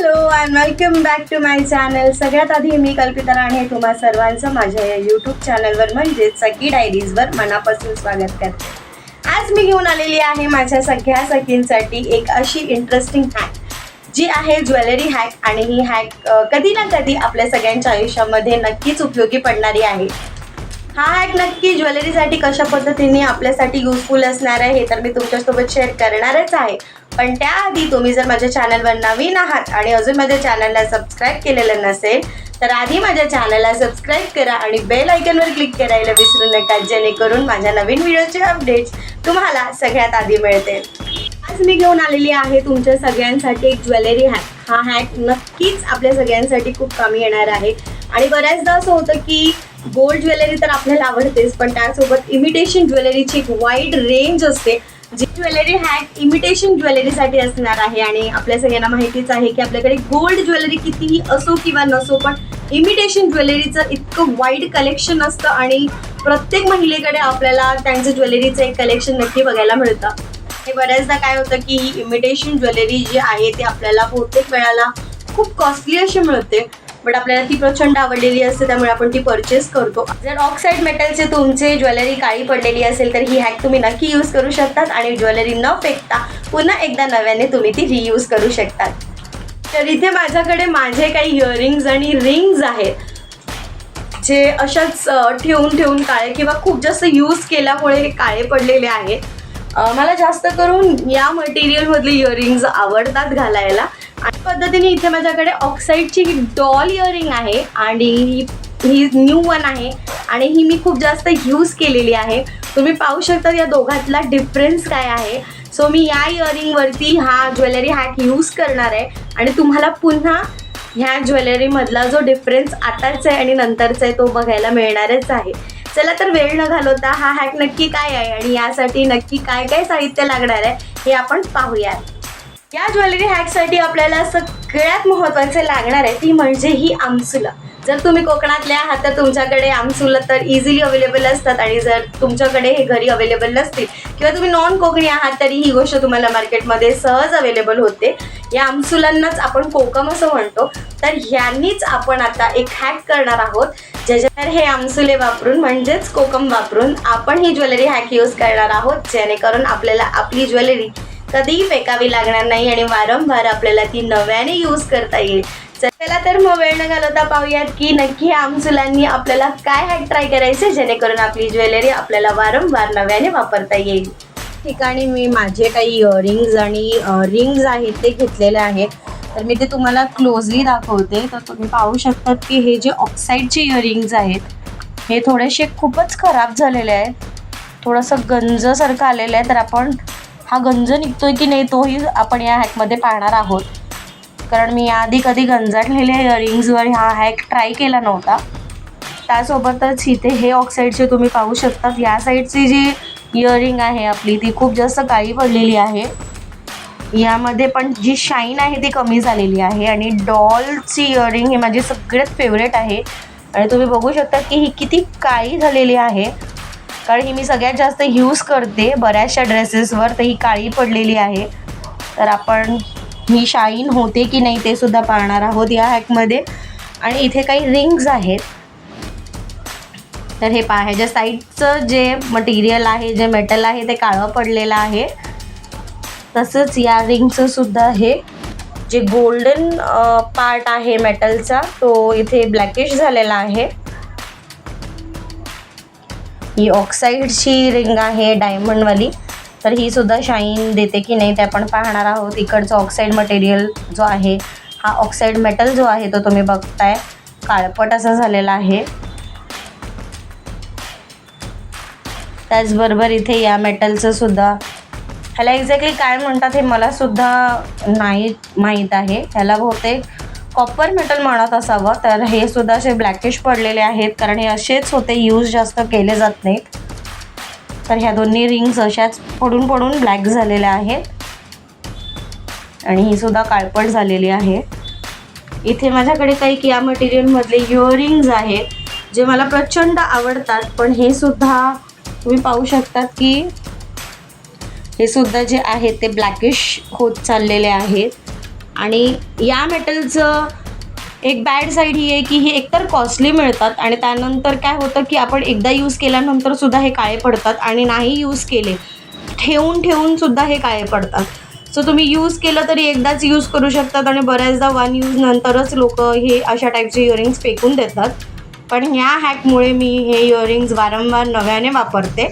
Hello and welcome back to my channel सगळ्यात आधी मी कल्पिता राणे तुम्हा सर्वांचं माझ्या या यूट्यूब चॅनलवर म्हणजेच सखी डायरीजवर मनापासून स्वागत करते. आज मी घेऊन आलेली आहे माझ्या सगळ्या सखींसाठी एक अशी इंटरेस्टिंग हॅक जी आहे ज्वेलरी हॅक आणि ही हॅक कधी ना कधी आपल्या सगळ्यांच्या आयुष्यामध्ये नक्कीच उपयोगी पडणारी आहे. हा हॅक नक्की ज्वेलरीसाठी कशा पद्धतीने आपल्यासाठी युजफुल असणार आहे हे तर मी तुमच्यासोबत शेअर करणारच आहे. पण त्याआधी तुम्ही जर माझ्या चॅनलवर नवीन आहात आणि अजून माझ्या चॅनलला सबस्क्राईब केलेलं नसेल तर आधी माझ्या चॅनलला सबस्क्राईब करा आणि बेल आयकनवर क्लिक करायला विसरू नका जेणेकरून माझ्या नवीन व्हिडिओचे अपडेट्स तुम्हाला सगळ्यात आधी मिळतील. आज मी घेऊन आलेली आहे तुमच्या सगळ्यांसाठी एक ज्वेलरी हॅक हा हॅक नक्कीच आपल्या सगळ्यांसाठी खूप कामी येणार आहे. आणि बऱ्याचदा असं होतं की गोल्ड ज्वेलरी तर आपल्याला आवडतेच पण त्यासोबत इमिटेशन ज्वेलरीची एक वाईड रेंज असते. ज्वेलरी हॅक इमिटेशन ज्वेलरीसाठी असणार आहे आणि आपल्या सगळ्यांना माहितीच आहे की आपल्याकडे गोल्ड ज्वेलरी कितीही असो किंवा नसो पण इमिटेशन ज्वेलरीचं इतकं वाईड कलेक्शन असतं आणि प्रत्येक महिलेकडे आपल्याला त्यांचं ज्वेलरीचं एक कलेक्शन नक्की बघायला मिळतं. हे बऱ्याचदा काय होतं की ही इमिटेशन ज्वेलरी जी आहे ती आपल्याला बहुतेक वेळाला खूप कॉस्टली अशी मिळते. बट आपल्याला ती प्रचंड आवडलेली असते त्यामुळे आपण ती परचेस करतो. जर ऑक्साईड मेटलचे तुमचे ज्वेलरी काळी पडलेली असेल तर ही हॅक तुम्ही नक्की यूज करू शकतात आणि ज्वेलरी न फेकता पुन्हा एकदा नव्याने तुम्ही ती रियूज करू शकतात. तर इथे माझ्याकडे माझे काही इयरिंग्ज आणि रिंग्ज आहेत जे अशाच ठेवून ठेवून काळे किंवा खूप जास्त यूज केल्यामुळे हे काळे पडलेले आहेत. मला जास्त करून या मटेरियलमधले इयरिंग्ज आवडतात घालायला. आणि पद्धतीने इथे माझ्याकडे ऑक्साईडची ही डॉल इयरिंग आहे आणि ही ही न्यू वन आहे. आणि ही मी खूप जास्त यूज केलेली आहे. तुम्ही पाहू शकता या दोघातला डिफरन्स काय आहे. सो मी या इयरिंगवरती हा ज्वेलरी हॅक यूज करणार आहे. आणि तुम्हाला पुन्हा ह्या ज्वेलरीमधला जो डिफरन्स आताचा आहे आणि नंतरचा आहे तो बघायला मिळणारच आहे. चला तर वेळ न घालवता हा हॅक नक्की काय आहे आणि यासाठी नक्की काय काय साहित्य लागणार आहे हे आपण पाहूयात. या ज्वेलरी हॅकसाठी आपल्याला सगळ्यात महत्त्वाचे लागणार आहे ती म्हणजे ही आमसुला. जर तुम्ही कोकणातले आहात तर तुमच्याकडे आमसुला तर इझिली अवेलेबल असतात आणि जर तुमच्याकडे हे घरी अवेलेबल नसतील किंवा तुम्ही नॉन कोकणी आहात तरी ही गोष्ट तुम्हाला मार्केटमध्ये सहज अवेलेबल होते. या आमसुलांनाच आपण कोकम असं म्हणतो. तर ह्यांनीच आपण आता एक हॅक करणार आहोत ज्याच्यावर हे आमसुले वापरून म्हणजेच कोकम वापरून आपण ही ज्वेलरी हॅक यूज करणार आहोत जेणेकरून आपल्याला आपली ज्वेलरी कधीही फेकावी लागणार नाही आणि वारंवार आपल्याला ती नव्याने यूज करता येईल. चला तर मग वेळ न घालवता पाहूयात की नक्की आमचुलांनी आपल्याला काय हॅक ट्राय करायचे जेणेकरून आपली ज्वेलरी आपल्याला वारंवार नव्याने वापरता येईल. ठिकाणी मी माझे काही इयरिंग्ज आणि रिंग्ज आहेत ते घेतलेले आहेत. तर मी ते तुम्हाला क्लोजली दाखवते. तर तुम्ही पाहू शकतात की हे जे ऑक्साईडचे इयरिंग्ज आहेत हे थोडेसे खूपच खराब झालेले आहेत. थोडंसं गंजसारखं आलेलं आहे तर आपण हा गंज निघतोय की नाही तोही आपण या हॅकमध्ये पाहणार आहोत. कारण मी याआधी कधी गंजाटलेल्या इयरिंग्जवर हा हॅक ट्राय केला नव्हता. त्यासोबतच इथे हे ऑक्साईडचे तुम्ही पाहू शकतात या साईडची जी इयरिंग आहे आपली ती खूप जास्त काळी पडलेली आहे. यामध्ये पण जी शाईन आहे ती कमी झालेली आहे आणि डॉलची इयरिंग ही माझी सगळ्यात फेवरेट आहे. आणि तुम्ही बघू शकता की ही किती काळी झालेली आहे. कारण ही मी सगळ्यात जास्त यूज करते बऱ्याचशा ड्रेसेसवर तर ही काळी पडलेली आहे. तर आपण ही शाईन होते की नाही ते सुद्धा पाहणार आहोत या हॅकमध्ये आणि इथे काही रिंग्ज आहेत. तर हे पहा ह्याच्या साईडचं जे मटेरियल आहे जे मेटल आहे ते काळं पडलेलं आहे. तसंच या रिंगचं सुद्धा हे जे गोल्डन पार्ट आहे मेटलचा तो इथे ब्लॅकिश झालेला आहे. ही ऑक्साईडची रिंग आहे डायमंडवाली तर ही सुद्धा शाईन देते की नाही ते आपण पाहणार आहोत. इकडचं ऑक्साईड मटेरियल जो आहे हा ऑक्साईड मेटल जो आहे तो तुम्ही बघताय. काळपट असा झालेला आहे. त्याचबरोबर इथे या मेटलचं सुद्धा. ह्याला एक्झॅक्टली काय म्हणतात हे मला सुद्धा नाही माहीत आहे. ह्याला बहुतेक कॉपर मेटल म्हणत असावं तर हे सुद्धा असे ब्लॅकिश पडलेले आहेत कारण हे असेच होते यूज जास्त केले जात नाहीत. तर ह्या दोन्ही रिंग्स अशाच पडून पडून ब्लॅक झालेल्या आहेत. आणि ही सुद्धा काळपट झालेली आहे. इथे माझ्याकडे काही किया मटेरियलमधले इयरिंग्ज आहेत जे मला प्रचंड आवडतात पण हे सुद्धा तुम्ही पाहू शकतात की हे सुद्धा जे आहे ते ब्लॅकिश होत चाललेले आहेत. आणि या मेटलचं एक बॅड साईड ही आहे की हे एकतर कॉस्टली मिळतात आणि त्यानंतर काय होतं की आपण एकदा यूज केल्यानंतर सुद्धा हे काळे पडतात आणि नाही यूज केले ठेवून ठेवून सुद्धा हे काळे पडतात. सो तुम्ही यूज केलं तरी एकदाच यूज करू शकतात आणि बऱ्याचदा वन यूज नंतरच लोक हे अशा टाईपचे इयरिंग्स फेकून देतात. पण ह्या हॅकमुळे मी हे इयरिंग्स वारंवार नव्याने वापरते.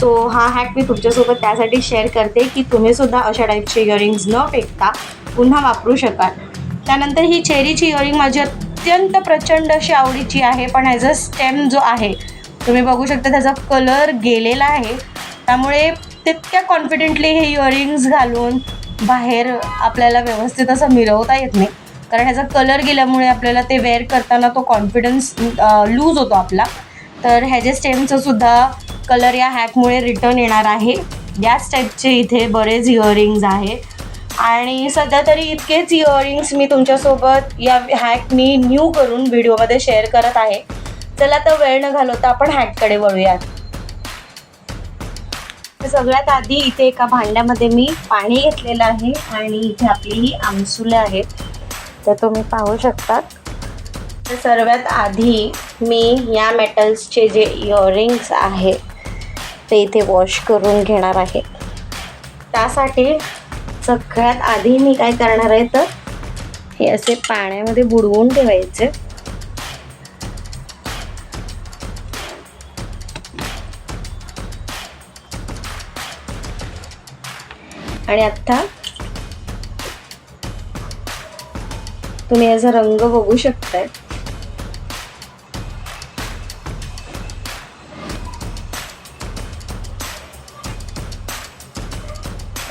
सो हा हॅक मी तुमच्यासोबत त्यासाठी शेअर करते की तुम्हीसुद्धा अशा टाईपचे इयरिंग्स न फेकता पुन्हा वापरू शकाल. त्यानंतर ही चेरीची इयरिंग माझी अत्यंत प्रचंड अशी आवडीची आहे पण ॲज अ स्टेम जो आहे तुम्ही बघू शकता त्याचा कलर गेलेला आहे. त्यामुळे तितक्या कॉन्फिडेंटली हे इयरिंग्स घालून बाहेर आपल्याला व्यवस्थित असं मिरवता येत नाही. कारण ह्याचा कलर गेल्यामुळे आपल्याला ते वेअर करताना तो कॉन्फिडन्स लूज होतो आपला. तर ह्याच्या स्टेमचं सुद्धा कलर या हॅकमुळे रिटर्न येणार आहे. याच टाईपचे इथे बरेच इयरिंग्ज आहे आणि सध्या तरी इतकेच इयरिंग्स मी तुमच्यासोबत या हॅक मी न्यू करून व्हिडिओमध्ये शेअर करत आहे. चला तर वेळ न घालवता आपण हॅककडे वळूयात. तर सगळ्यात आधी इथे एका भांड्यामध्ये मी पाणी घेतलेलं आहे आणि इथे आपली ही आमसुले आहेत. तर तुम्ही पाहू शकतात. तर सर्वात आधी मी या मेटल्सचे जे इयरिंग्स आहेत ते इथे वॉश करून घेणार आहे. त्यासाठी सगळ्यात आधी मी काय करणार आहे तर हे असे पाण्यामध्ये बुडवून ठेवायचे. आणि आता तुम्ही याचा रंग बघू शकताय.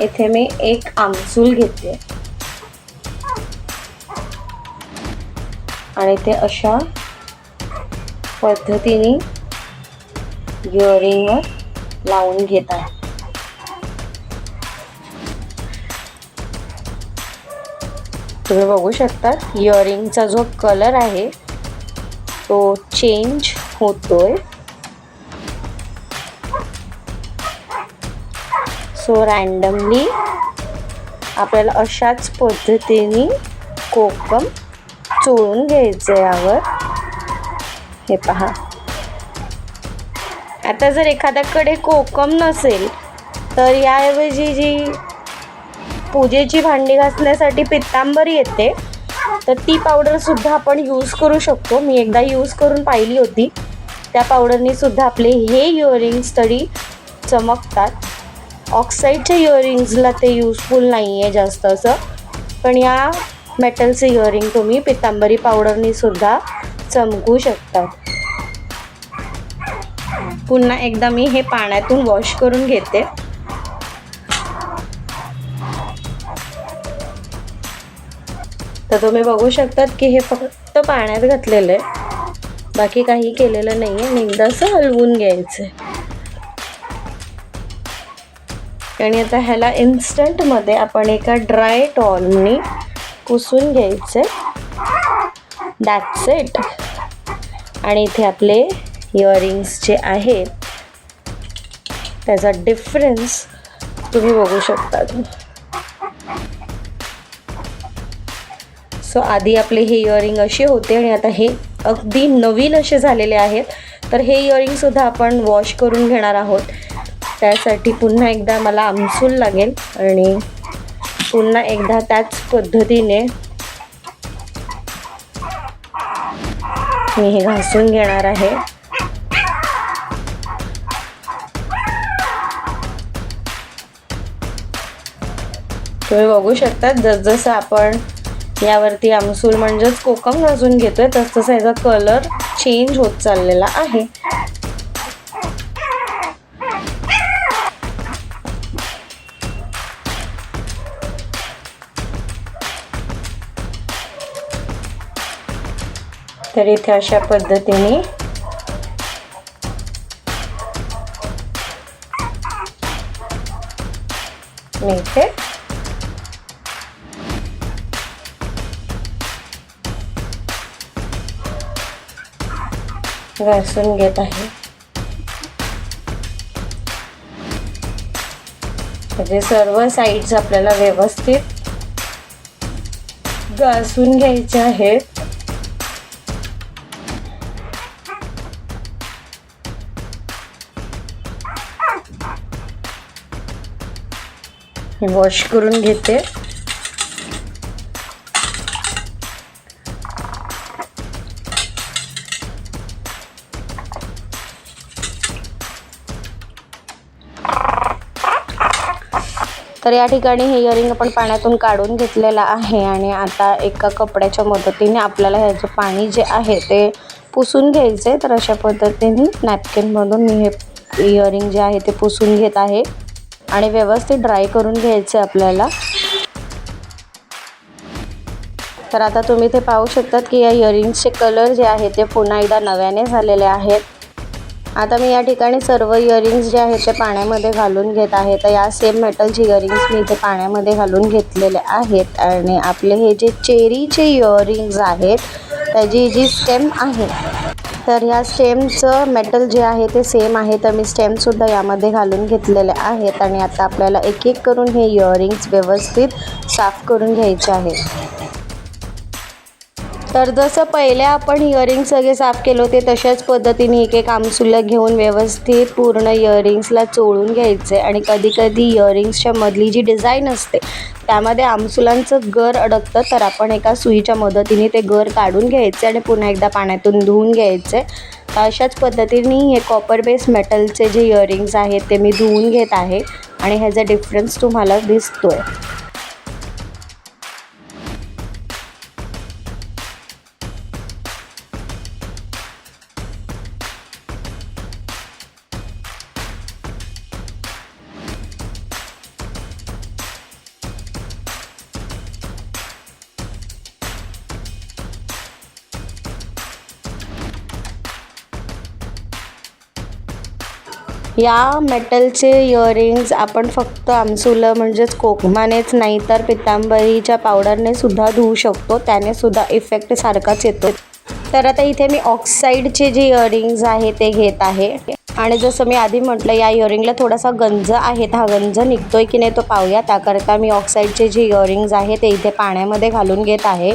इथे मी एक आमसूल घेते आणि ते अशा पद्धतीने इयरिंगवर लावून घेत आहे. तुम्ही बघू शकता इयरिंगचा जो कलर आहे तो चेंज होतोय. सो रँडमली आपल्याला अशाच पद्धतीने कोकम चोळून घ्यायचं आहे यावर. हे पहा. आता जर एखाद्याकडे कोकम नसेल तर याऐवजी जी पूजेची भांडी घासण्यासाठी पित्तांबर येते तर ती पावडरसुद्धा आपण यूज करू शकतो. मी एकदा यूज करून पाहिली होती. त्या पावडरनीसुद्धा आपले हे इयरिंग्स तरी चमकतात. ऑक्साईडच्या इयरिंग्जला ते युजफुल नाही आहे जास्त असं. पण या मेटलचे इयरिंग तुम्ही पितांबरी पावडरनी सुद्धा चमकू शकतात पुन्हा एकदा मी हे पाण्यातून वॉश करून घेते. तर तुम्ही बघू शकतात की हे फक्त पाण्यात घातलेलं आहे. बाकी काही केलेलं नाही आहे आणि एकदा असं हलवून घ्यायचं आहे आणि आता ह्याला इन्स्टंटमध्ये आपण एका ड्राय टॉलनी पुसून घ्यायचं. दॅट्स इट आणि इथे आपले इयरिंग्स जे आहेत त्याचा डिफरन्स तुम्ही बघू शकता. सो आधी आपले हे इयरिंग असे होते आणि आता हे अगदी नवीन असे झालेले आहेत. तर हे इयरिंगसुद्धा आपण वॉश करून घेणार आहोत. त्यासाठी पुन्हा एकदा मला आमसूल लागेल आणि पुन्हा एकदा त्याच पद्धतीने मी हे घासून घेणार आहे. तुम्ही बघू शकता जसजसं आपण यावरती आमसूल म्हणजेच कोकम घासून घेतोय तसतसा याचा कलर चेंज होत चाललेला आहे. तर इथे अशा पद्धतीने मी इथे घासून घेत आहे. म्हणजे सर्व साईड्स आपल्याला व्यवस्थित घासून घ्यायचे आहेत. वॉश करून घेते. तर या ठिकाणी हे इयरिंग आपण पाण्यातून काढून घेतलेलं आहे आणि आता एका कपड्याच्या मदतीने आपल्याला ह्याचं पाणी जे आहे ते पुसून घ्यायचं आहे तर अशा पद्धतीने नॅपकिनमधून मी हे इयरिंग जे आहे ते पुसून घेत आहे. आणि व्यवस्थित ड्राय करून घ्यायचं आपल्याला. तर आता तुम्ही ते पाहू शकतात की या इयरिंग्सचे कलर जे आहे ते पुन्हा एकदा नव्याने झालेले आहेत. आता मी या ठिकाणी सर्व इयरिंग्स जे आहेत ते पाण्यामध्ये घालून घेत आहे. तर या सेम मेटलचे इयरिंग्स मी इथे पाण्यामध्ये घालून घेतलेले आहेत. आणि आपले हे जे चेरीचे इयरिंग्स आहेत त्याची जी स्टेम आहे तर ह्या स्टेमचं मेटल जे आहे ते सेम आहे तर मी स्टेमसुद्धा यामध्ये घालून घेतलेले आहेत. आणि आता आपल्याला एक एक करून हे इयरिंग्स व्यवस्थित साफ करून घ्यायचे आहे तर जसं पहिले आपण इयरिंग सगळे साफ केले होते तशाच पद्धतीने एक एक आमसुलं घेऊन व्यवस्थित पूर्ण इयरिंग्सला चोळून घ्यायचे. आणि कधी कधी इयरिंग्सच्या मधली जी डिझाईन असते त्यामध्ये आमसुलांचं गर अडकतं तर आपण एका सुईच्या मदतीने ते गर काढून घ्यायचे आणि पुन्हा एकदा पाण्यातून धुवून घ्यायचे. तर अशाच पद्धतीने हे कॉपर बेस मेटलचे जे इयरिंग्स आहेत ते मी धुवून घेत आहे. आणि ह्याचा डिफरन्स तुम्हाला दिसतो आहे या मेटलचे इयरिंग्ज आपण फक्त आमसुलं म्हणजेच कोकमानेच नाही तर पितांबरीच्या पावडरने सुद्धा धुवू शकतो. त्याने सुद्धा इफेक्ट सारखाच येतो. तर आता इथे मी ऑक्साईडचे जे इयरिंग्ज आहे ते घेत आहे. आणि जसं मी आधी म्हटलं या इयरिंगला थोडासा गंज आहे. हा गंज निघतोय की नाही तो पाहूया. त्याकरता मी ऑक्साईडचे जे इयरिंग्ज आहे ते इथे पाण्यामध्ये घालून घेत आहे.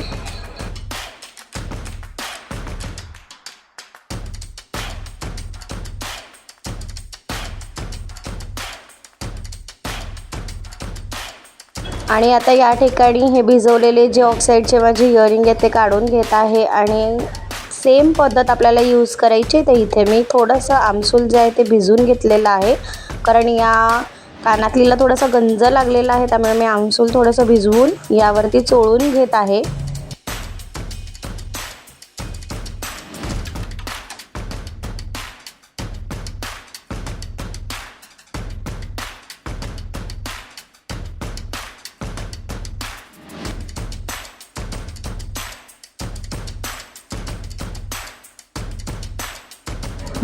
आणि आता या ठिकाणी हे भिजवलेले जे ऑक्साईडचे माझे इयरिंग आहेत ते काढून घेत आहे आणि सेम पद्धत आपल्याला यूज करायची आहे तर इथे मी थोडंसं आमसूल जे आहे ते भिजून घेतलेलं आहे. कारण या कानातलीला थोडासा गंज लागलेला आहे त्यामुळे मी आमसूल थोडंसं भिजवून यावरती चोळून घेत आहे.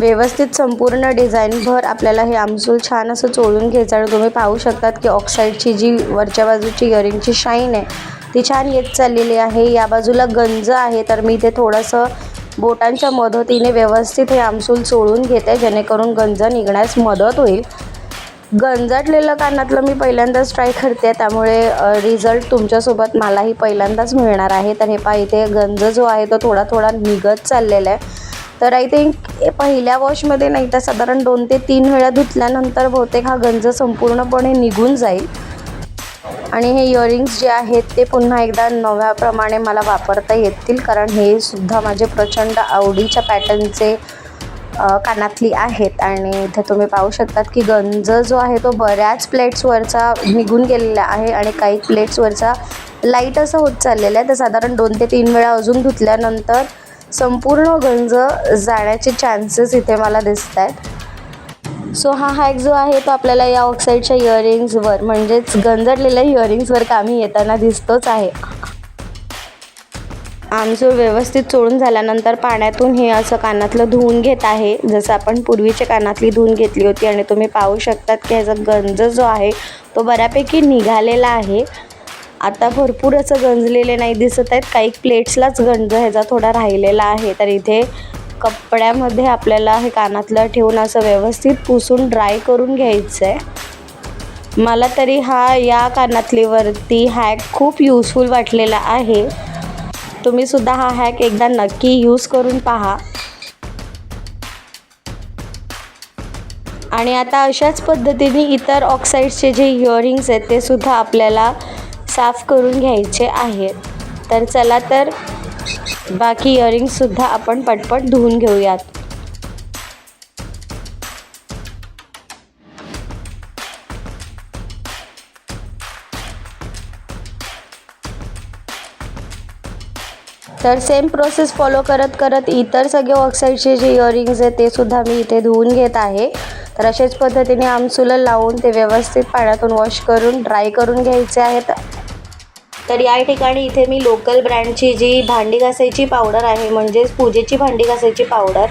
व्यवस्थित संपूर्ण डिझाईनभर आपल्याला हे आमसूल छान असं चोळून घ्यायचं आणि तुम्ही पाहू शकतात की ऑक्साईडची जी वरच्या बाजूची इयरिंगची शाईन आहे ती छान येत चाललेली आहे. या बाजूला गंज आहे तर मी इथे थोडंसं बोटांच्या मदतीने व्यवस्थित हे आमसूल चोळून घेते जेणेकरून गंज निघण्यास मदत होईल. गंजटलेलं कानातलं मी पहिल्यांदाच ट्राय करते त्यामुळे रिझल्ट तुमच्यासोबत मलाही पहिल्यांदाच मिळणार आहे. तर हे पहा इथे गंज जो आहे तो थोडा थोडा निघत चाललेला आहे. तर आय थिंक पहिल्या वॉशमध्ये नाही तर साधारण दोन ते तीन वेळा धुतल्यानंतर बहुतेक हा गंज संपूर्णपणे निघून जाईल. आणि हे इयरिंग्स जे आहेत ते पुन्हा एकदा नव्याप्रमाणे मला वापरता येतील कारण हे सुद्धा माझे प्रचंड आवडीच्या पॅटर्नचे कानातली आहेत. आणि इथे तुम्ही पाहू शकतात की गंज जो आहे तो बऱ्याच प्लेट्सवरचा निघून गेलेला आहे आणि काही प्लेट्सवरचा लाइट असं होत चाललेलं आहे. तर साधारण दोन ते तीन वेळा अजून धुतल्यानंतर संपूर्ण गंज जाण्याचे चान्सेस इथे मला दिसत आहेत सो हा हॅक जो आहे तो आपल्याला या ऑक्साईडच्या इयरिंग्सवर म्हणजेच गंजडलेल्या इयरिंग्सवर कामी येताना दिसतोच आहे. आमचं व्यवस्थित चोळून झाल्यानंतर पाण्यातून हे असं कानातलं धुवून घेत आहे जसं आपण पूर्वीच्या कानातली धुवून घेतली होती आणि तुम्ही पाहू शकतात की ह्याचा गंज जो आहे तो बऱ्यापैकी निघालेला आहे. आता भरपूर असं गंजलेले नाही दिसत आहेत. काही प्लेट्सलाच गंज ह्याचा थोडा राहिलेला आहे. तर इथे कपड्यामध्ये आपल्याला हे कानातलं ठेवून असं व्यवस्थित पुसून ड्राय करून घ्यायचं आहे मला तरी हा या कानातलीवरती हॅक खूप यूजफुल वाटलेला आहे. तुम्ही सुद्धा हा हॅक एकदा नक्की यूज करून पहा. आणि आता अशाच पद्धतीने इतर ऑक्साईड्सचे जे इयरिंग्स आहेत ते सुद्धा आपल्याला साफ करून घ्यायचे आहेत. तर चला तर बाकी इयरिंगसुद्धा आपण पटपट धुवून घेऊयात. तर सेम प्रोसेस फॉलो करत करत इतर सगळे ऑक्साईडचे जे इयरिंग्ज आहेत ते सुद्धा मी इथे धुवून घेत आहे. तर अशाच पद्धतीने आमसुलं लावून ते व्यवस्थित पाण्यातून वॉश करून ड्राय करून घ्यायचे आहेत. तर या ठिकाणी इथे मी लोकल ब्रँडची जी भांडी घासायची पावडर आहे म्हणजेच पूजेची भांडी घासायची पावडर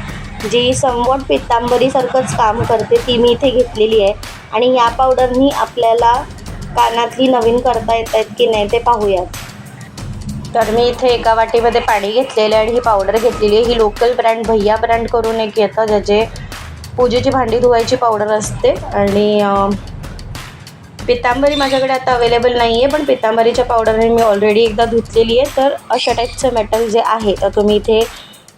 जी समवट पित्तांबरीसारखंच काम करते ती मी इथे घेतलेली आहे. आणि या पावडरनी आपल्याला कानातली नवीन करता येत आहेत की नाही ते पाहूयात. तर मी इथे एका वाटीमध्ये पाणी घेतलेलं आहे आणि ही पावडर घेतलेली आहे. ही लोकल ब्रँड भैया ब्रँड करून एक येतं ज्याचे पूजेची भांडी धुवायची पावडर असते. आणि पितांबरी माझ्याकडे आता अवेलेबल नाही आहे पण पितांबरीच्या पावडरने मी ऑलरेडी एकदा धुतलेली आहे. तर अशा टाईपचं मेटल जे आहे तर तुम्ही इथे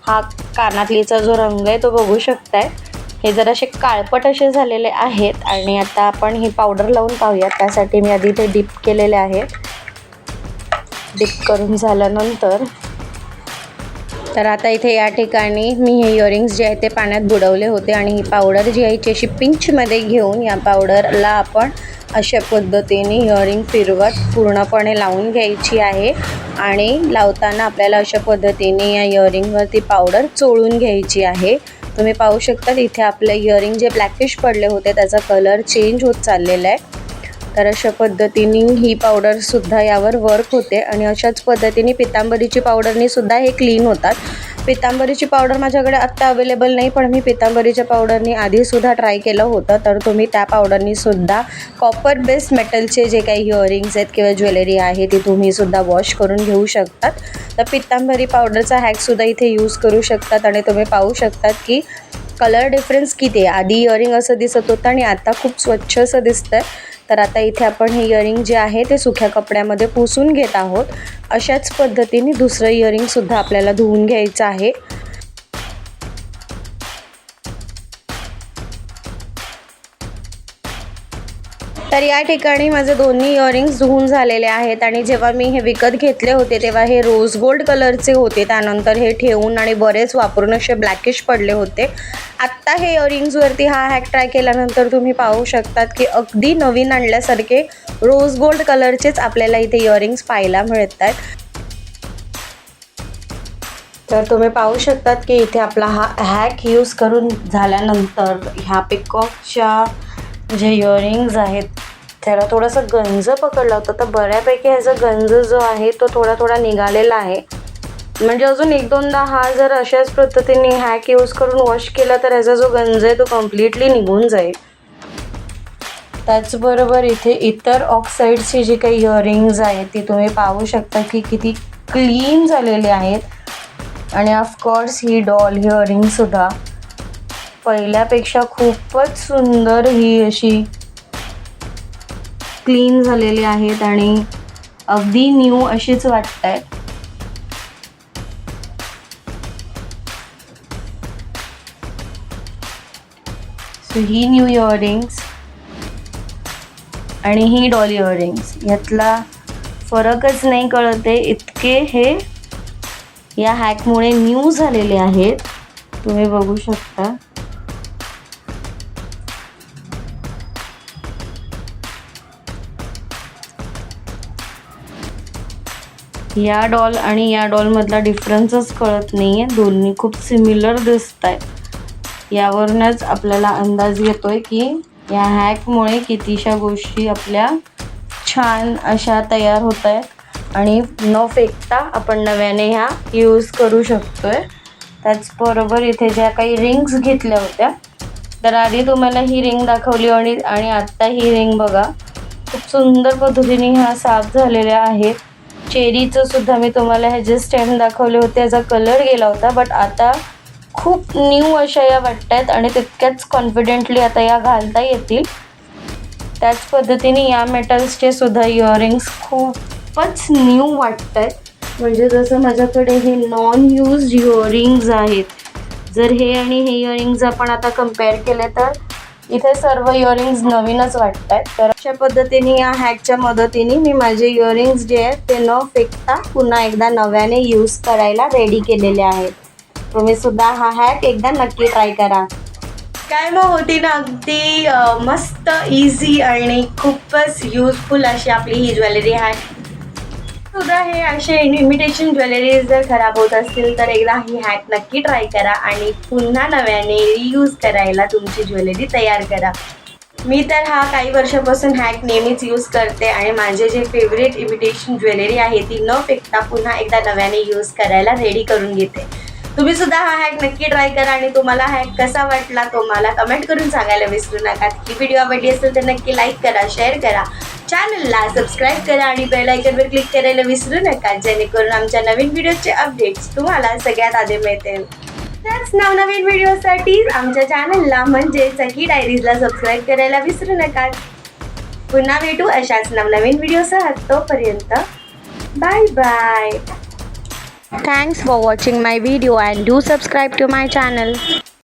हा कानातलीचा जो रंग आहे तो बघू शकताय. हे जरासे काळपट असे झालेले आहेत आणि आता आपण ही पावडर लावून पाहूयात. त्यासाठी मी आधी इथे डीप केलेले आहे. डीप करून झाल्यानंतर तर आता इथे या ठिकाणी मी हे इयरिंग्स जे आहे ते पाण्यात बुडवले होते. आणि ही पावडर जी आहे ती अशी पिंचमध्ये घेऊन या पावडरला आपण अशा पद्धतीने इयरिंग फिरवत पूर्णपणे लावून घ्यायची आहे. आणि लावताना आपल्याला अशा पद्धतीने या इयरिंगवरती पावडर चोळून घ्यायची आहे. तुम्ही पाहू शकता इथे आपले इयरिंग जे ब्लॅकिश पडले होते त्याचा कलर चेंज होत चाललेला आहे. तर अशा पद्धतीने ही पावडरसुद्धा यावर वर्क होते. आणि अशाच पद्धतीने पितांबरीची पावडरनीसुद्धा हे क्लीन होतात. पितांबरीची पावडर माझ्याकडे आत्ता अवेलेबल नाही पण मी पितांबरीच्या पावडरनी आधीसुद्धा ट्राय केलं होतं. तर तुम्ही त्या पावडरनी सुद्धा कॉपर बेस्ड मेटलचे जे काही इयरिंग्स आहेत किंवा ज्वेलरी आहे ती तुम्ही सुद्धा वॉश करून घेऊ शकतात. तर पितांबरी पावडरचा हॅकसुद्धा इथे यूज करू शकतात आणि तुम्ही पाहू शकतात की कलर डिफरन्स किती आहे. आधी इयरिंग असं दिसत होतं आणि आता खूप स्वच्छ असं दिसतं आहे तर आता इथे आपण हे इयरिंग जे आहे ते सुक्या कपड्यामध्ये पुसून घेत आहोत. अशाच पद्धतीने दुसरं इयरिंगसुद्धा आपल्याला धुवून घ्यायचं आहे. तर या ठिकाणी माझे दोन्ही इयरिंग्स धुवून झालेले आहेत आणि जेव्हा मी हे विकत घेतले होते तेव्हा हे रोज गोल्ड कलरचे होते. त्यानंतर हे ठेवून आणि बरेच वापरून असे ब्लॅकिश पडले होते. आत्ता हे इयरिंग्सवरती हा हॅक ट्राय केल्यानंतर तुम्ही पाहू शकतात की अगदी नवीन आणल्यासारखे रोज गोल्ड कलरचेच आपल्याला इथे इयरिंग्स पाहायला मिळत आहेत तर तुम्ही पाहू शकतात की इथे आपला हा हॅक यूज करून झाल्यानंतर ह्या पिकॉकच्या जे इयरिंग्ज आहेत त्याला थोडासा गंज पकडला होता. तर बऱ्यापैकी ह्याचा गंज जो आहे तो थोडा थोडा निघालेला आहे. म्हणजे अजून एक दोनदा हा जर अशाच पद्धतीने हॅक यूज करून वॉश केला तर ह्याचा जो गंज आहे तो कम्प्लिटली निघून जाईल. त्याचबरोबर इथे इतर ऑक्साईडची जी काही इयरिंग्ज आहेत ती तुम्ही पाहू शकता की किती क्लीन झालेली आहेत. आणि ऑफकोर्स ही डॉल इयरिंगसुद्धा पहिल्यापेक्षा खूपच सुंदर ही अशी क्लीन झालेली आहेत आणि अगदी न्यू अशीच वाटत आहेत सो ही न्यू इयरिंग्स आणि ही डॉल इयरिंग्स यातला फरकच नाही कळत आहे इतके हे या हॅकमुळे न्यू झालेले आहेत. तुम्ही बघू शकता. या डॉल आणि या डॉलमधला डिफरन्सच कळत नाही आहे दोन्ही खूप सिमिलर दिसत आहेत यावरूनच आपल्याला अंदाज येतो आहे की या हॅकमुळे कितीशा गोष्टी आपल्या छान अशा तयार होत आहेत आणि न फेकता आपण नव्याने ह्या यूज करू शकतो आहे त्याचबरोबर इथे ज्या काही रिंग्स घेतल्या होत्या तर आधी तुम्हाला ही रिंग दाखवली आणि आणि आत्ता ही रिंग बघा. खूप सुंदर पद्धतीने ह्या साफ झालेल्या आहेत. चेरीचं सुद्धा मी तुम्हाला ह्याचे स्टेम दाखवले होते. याचा कलर गेला होता बट आता खूप न्यू अशा या वाटत आहेत आणि तितक्याच कॉन्फिडेंटली आता या घालता येतील. त्याच पद्धतीने या मेटल्सचे सुद्धा इयरिंग्स खूपच न्यू वाटत आहेत म्हणजे जसं माझ्याकडे हे नॉन यूज इयरिंग्ज आहेत. जर हे आणि हे इयरिंग्ज आपण आता कंपेअर केले तर इथे सर्व इयरिंग्स नवीनच वाटत आहेत तर अशा पद्धतीने या हॅकच्या मदतीने मी माझे इयरिंग्स जे आहेत ते न फेकता पुन्हा एकदा नव्याने यूज करायला रेडी केलेले आहेत. तुम्ही सुद्धा हा हॅक एकदा नक्की ट्राय करा. काय मग होती ना अगदी मस्त इझी आणि खूपच युजफुल अशी आपली ही ज्वेलरी आहे सुद्धा हे असे इमिटेशन ज्वेलरी जर खराब होत असतील तर एकदा ही हॅक नक्की ट्राय करा आणि पुन्हा नव्याने रियूज करायला तुमची ज्वेलरी तयार करा. मी तर हा काही वर्षापासून हॅक नेहमीच यूज करते आणि माझे जे फेवरेट इमिटेशन ज्वेलरी आहे ती न फेकता पुन्हा एकदा नव्याने यूज करायला रेडी करून घेते. तुम्ही सुद्धा हा हॅक नक्की ट्राय करा आणि तुम्हाला हॅक कसा वाटला तो मला कमेंट करून सांगायला विसरू नका. ही व्हिडिओ आवडली असेल तर नक्की लाईक करा शेअर करा. चॅनलला सबस्क्राईब करा आणि बेल आयकनवर क्लिक करायला विसरू नका जेणेकरून आमच्या नवीन व्हिडिओचे अपडेट्स तुम्हाला सगळ्यात आधी मिळतील. त्याच नवनवीन व्हिडिओसाठी आमच्या चॅनलला म्हणजे सखी डायरीजला सबस्क्राईब करायला विसरू नका. पुन्हा भेटू अशाच नवनवीन व्हिडिओसह तोपर्यंत. Bye bye Thanks for watching my video and do subscribe to my channel.